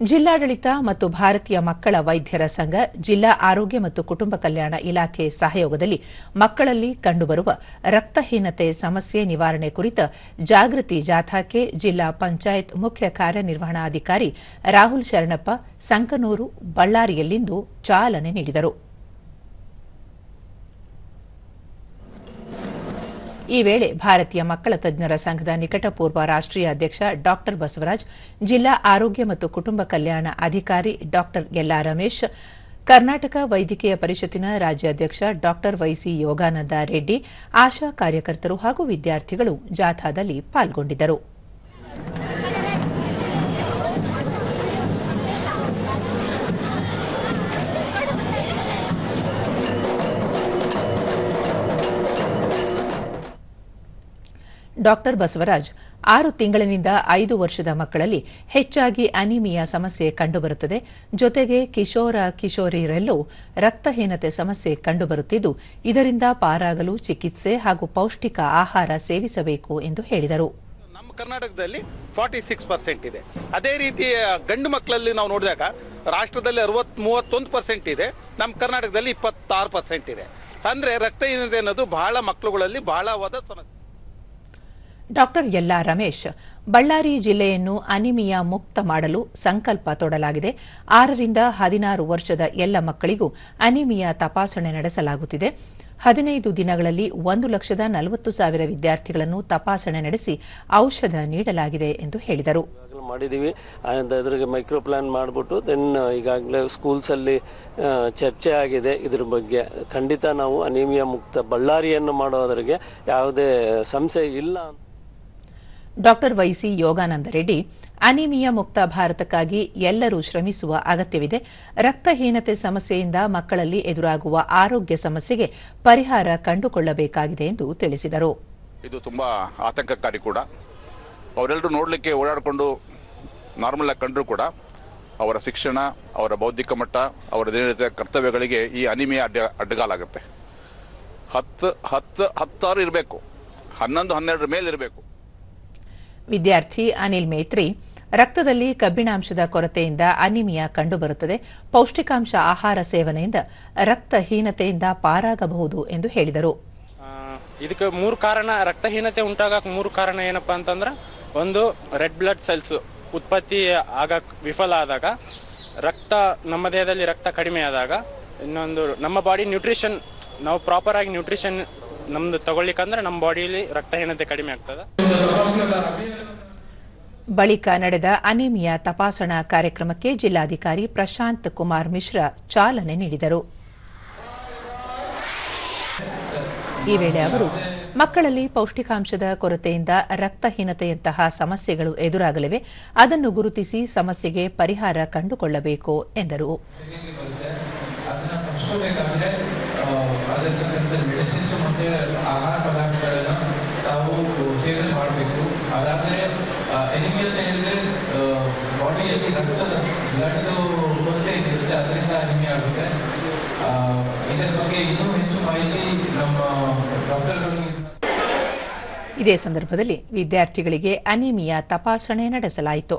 ಜಿಲ್ಲಾಡಳಿತ ಮತ್ತು ಭಾರತೀಯ ಮಕ್ಕಳ ವೈದ್ಯರ ಸಂಘ, ಜಿಲ್ಲಾ ಆರೋಗ್ಯ ಮತ್ತು ಕುಟುಂಬ ಕಲ್ಯಾಣ ಇಲಾಖೆ ಸಹಯೋಗದಲ್ಲಿ ಮಕ್ಕಳಲ್ಲಿ ಕಂಡುಬರುವ ರಕ್ತಹೀನತೆ ಸಮಸ್ಯೆ ನಿವಾರಣೆ ಕುರಿತ ಜಾಗೃತಿ ಜಾಥಾಕ್ಕೆ ಜಿಲ್ಲಾ ಪಂಚಾಯತ್ ಮುಖ್ಯ ಕಾರ್ಯನಿರ್ವಹಣಾಧಿಕಾರಿ ರಾಹುಲ್ ಶರಣಪ್ಪ, ಸಂಕನೂರು ಬಳ್ಳಾರಿಯಲ್ಲಿಂದು ಚಾಲನೆ ನೀಡಿದರು. ಈ ವೇಳೆ ಭಾರತೀಯ ಮಕ್ಕಳ ತಜ್ಞರ ಸಂಘದ ನಿಕಟಪೂರ್ವ ರಾಷ್ಟ್ರೀಯ ಅಧ್ಯಕ್ಷ ಡಾ ಬಸವರಾಜ್, ಜಿಲ್ಲಾ ಆರೋಗ್ಯ ಮತ್ತು ಕುಟುಂಬ ಕಲ್ಯಾಣ ಅಧಿಕಾರಿ ಡಾ ಎಲ್ಲಾ ರಮೇಶ್, ಕರ್ನಾಟಕ ವೈದ್ಯಕೀಯ ಪರಿಷತ್ತಿನ ರಾಜ್ಯಾಧ್ಯಕ್ಷ ಡಾ ವೈಸಿ ಯೋಗಾನಂದ ರೆಡ್ಡಿ, ಆಶಾ ಕಾರ್ಯಕರ್ತರು ಹಾಗೂ ವಿದ್ಯಾರ್ಥಿಗಳು ಜಾಥಾದಲ್ಲಿ ಪಾಲ್ಗೊಂಡಿದ್ದರು. ಡಾಕ್ಟರ್ ಬಸವರಾಜ್ ಆರು ತಿಂಗಳಿನಿಂದ ಐದು ವರ್ಷದ ಮಕ್ಕಳಲ್ಲಿ ಹೆಚ್ಚಾಗಿ ಅನಿಮಿಯಾ ಸಮಸ್ಯೆ ಕಂಡುಬರುತ್ತದೆ. ಜೊತೆಗೆ ಕಿಶೋರ ಕಿಶೋರಿಯರಲ್ಲೂ ರಕ್ತಹೀನತೆ ಸಮಸ್ಯೆ ಕಂಡುಬರುತ್ತಿದ್ದು, ಇದರಿಂದ ಪಾರಾಗಲು ಚಿಕಿತ್ಸೆ ಹಾಗೂ ಪೌಷ್ಟಿಕ ಆಹಾರ ಸೇವಿಸಬೇಕು ಎಂದು ಹೇಳಿದರು. ನಮ್ಮ ಕರ್ನಾಟಕದಲ್ಲಿ ಫಾರ್ಟಿ ಸಿಕ್ಸ್ ಪರ್ಸೆಂಟ್ ಇದೆ. ಅದೇ ರೀತಿ ಗಂಡು ಮಕ್ಕಳಲ್ಲಿ ನಾವು ನೋಡಿದಾಗ ರಾಷ್ಟ್ರದಲ್ಲಿ ಅರವತ್ ಮೂವತ್ತೊಂದು ಪರ್ಸೆಂಟ್ ಇದೆ, ನಮ್ಮ ಕರ್ನಾಟಕದಲ್ಲಿ ಇಪ್ಪತ್ತಾರು ಪರ್ಸೆಂಟ್ ಇದೆ. ಅಂದ್ರೆ ರಕ್ತಹೀನತೆ ಅನ್ನೋದು ಬಹಳ ಮಕ್ಕಳುಗಳಲ್ಲಿ ಬಹಳವಾದ ಸಮಸ್ಯೆ. ಡಾಕ್ಟರ್ ಎಲ್ಲಾ ರಮೇಶ್, ಬಳ್ಳಾರಿ ಜಿಲ್ಲೆಯನ್ನು ಅನಿಮಿಯಾ ಮುಕ್ತ ಮಾಡಲು ಸಂಕಲ್ಪ ತೊಡಲಾಗಿದೆ. ಆರರಿಂದ ಹದಿನಾರು ವರ್ಷದ ಎಲ್ಲ ಮಕ್ಕಳಿಗೂ ಅನಿಮಿಯಾ ತಪಾಸಣೆ ನಡೆಸಲಾಗುತ್ತಿದೆ. ಹದಿನೈದು ದಿನಗಳಲ್ಲಿ ಒಂದು ಲಕ್ಷದ ನಲವತ್ತು ಸಾವಿರ ವಿದ್ಯಾರ್ಥಿಗಳನ್ನು ತಪಾಸಣೆ ನಡೆಸಿ ಔಷಧ ನೀಡಲಾಗಿದೆ ಎಂದು ಹೇಳಿದರು. and ಅದ್ರಿಗೆ ಮೈಕ್ರೋ ಪ್ಲಾನ್ ಮಾಡಿಬಿಟ್ಟು ದೆನ್ ಈಗಾಗಲೇ ಸ್ಕೂಲ್ಸಲ್ಲಿ ಚರ್ಚೆ ಆಗಿದೆ ಇದ್ರ ಬಗ್ಗೆ. ಖಂಡಿತ ನಾವು ಅನಿಮಿಯಾ ಮುಕ್ತ ಬಳ್ಳಾರಿಯನ್ನು ಮಾಡೋದ್ರಿಗೆ ಯಾವುದೇ ಸಂಶಯ ಇಲ್ಲ doctor YC Yogananda Reddy, anaemia ಮುಕ್ತ ಭಾರತಕ್ಕಾಗಿ ಎಲ್ಲರೂ ಶ್ರಮಿಸುವ ಅಗತ್ಯವಿದೆ. ರಕ್ತಹೀನತೆ ಸಮಸ್ಯೆಯಿಂದ ಮಕ್ಕಳಲ್ಲಿ ಎದುರಾಗುವ ಆರೋಗ್ಯ ಸಮಸ್ಯೆಗೆ ಪರಿಹಾರ ಕಂಡುಕೊಳ್ಳಬೇಕಾಗಿದೆ ಎಂದು ತಿಳಿಸಿದರು. ಇದು ತುಂಬ ಆತಂಕಕಾರಿ ಕೂಡ. ಅವರೆಲ್ಲರೂ ನೋಡಲಿಕ್ಕೆ ಓಡಾಡಿಕೊಂಡು ನಾರ್ಮಲ್ ಆಗಿ ಕಂಡರೂ ಕೂಡ ಅವರ ಶಿಕ್ಷಣ, ಅವರ ಬೌದ್ಧಿಕ ಮಟ್ಟ, ಅವರ ದಿನನಿತ್ಯ ಕರ್ತವ್ಯಗಳಿಗೆ ಈ ಅನಿಮಿಯ ಅಡ್ಡ, ಅಡ್ಡಗಾಲಾಗುತ್ತೆ. ಹತ್ತು ಹತ್ತು, ಹತ್ತಾರು ಇರಬೇಕು. ಹನ್ನೊಂದು, ಹನ್ನೆರಡರ ಮೇಲೆ ಇರಬೇಕು ವಿದ್ಯಾರ್ಥಿ ಅನಿಲ್ ಮೇತ್ರಿ, ರಕ್ತದಲ್ಲಿ ಕಬ್ಬಿಣಾಂಶದ ಕೊರತೆಯಿಂದ ಅನಿಮಿಯಾ ಕಂಡುಬರುತ್ತದೆ. ಪೌಷ್ಟಿಕಾಂಶ ಆಹಾರ ಸೇವನೆಯಿಂದ ರಕ್ತಹೀನತೆಯಿಂದ ಪಾರಾಗಬಹುದು ಎಂದು ಹೇಳಿದರು. ಇದಕ್ಕೆ ಮೂರು ಕಾರಣ, ರಕ್ತಹೀನತೆ ಉಂಟಾಗಕ್ಕೆ ಮೂರು ಕಾರಣ ಏನಪ್ಪ ಅಂತಂದ್ರೆ, ಒಂದು, ರೆಡ್ ಬ್ಲಡ್ ಸೆಲ್ಸ್ ಉತ್ಪತ್ತಿ ಆಗಕ್ಕೆ ವಿಫಲ ಆದಾಗ, ರಕ್ತ, ನಮ್ಮ ದೇಹದಲ್ಲಿ ರಕ್ತ ಕಡಿಮೆ ಆದಾಗ, ಇನ್ನೊಂದು, ನಮ್ಮ ಬಾಡಿ ನ್ಯೂಟ್ರಿಷನ್, ನಾವು ಪ್ರಾಪರ್ ಆಗಿ ನ್ಯೂಟ್ರಿಷನ್ ನಮ್ದು ತಗೊಳ್ಳಿಕ್ಕಂದ್ರೆ ನಮ್ಮ ಬಾಡಿಯಲ್ಲಿ ರಕ್ತಹೀನತೆ ಕಡಿಮೆ ಆಗ್ತದೆ. ಬಳಿಕ ನಡೆದ ಅನಿಮಿಯಾ ತಪಾಸಣಾ ಕಾರ್ಯಕ್ರಮಕ್ಕೆ ಜಿಲ್ಲಾಧಿಕಾರಿ ಪ್ರಶಾಂತ್ ಕುಮಾರ್ ಮಿಶ್ರಾ ಚಾಲನೆ ನೀಡಿದರು. ಈ ವೇಳೆ ಅವರು, ಮಕ್ಕಳಲ್ಲಿ ಪೌಷ್ಟಿಕಾಂಶದ ಕೊರತೆಯಿಂದ ರಕ್ತಹೀನತೆಯಂತಹ ಸಮಸ್ಯೆಗಳು ಎದುರಾಗಲಿವೆ, ಅದನ್ನು ಗುರುತಿಸಿ ಸಮಸ್ಯೆಗೆ ಪರಿಹಾರ ಕಂಡುಕೊಳ್ಳಬೇಕು ಎಂದರು. ಅದಕ್ಕಂತ ಮೆಡಿಸಿನ್ಸ್ ಮತ್ತೆ ಆಹಾರ ಪದಾರ್ಥಗಳನ್ನ ನಾವು ಸೇವನೆ ಮಾಡಬೇಕು. ಅದಾದ್ರೆ ಎನಿಮಿ ಅಂತ ಹೇಳಿದ್ರೆ ಬಾಡಿಯಲ್ಲಿ ರಕ್ತದ ಬ್ಲಡ್ ಕೊರತೆ ಏನಿರುತ್ತೆ ಅದರಿಂದ ಅನಿಮಿ ಆಗುತ್ತೆ? ಇದರ ಬಗ್ಗೆ ಇನ್ನೂ ಹೆಚ್ಚು ಮಾಹಿತಿ ನಮ್ಮ ಡಾಕ್ಟರ್ಗಳು ಇದೇ ಸಂದರ್ಭದಲ್ಲಿ ವಿದ್ಯಾರ್ಥಿಗಳಿಗೆ ಅನಿಮಿಯಾ ತಪಾಸಣೆ ನಡೆಸಲಾಯಿತು.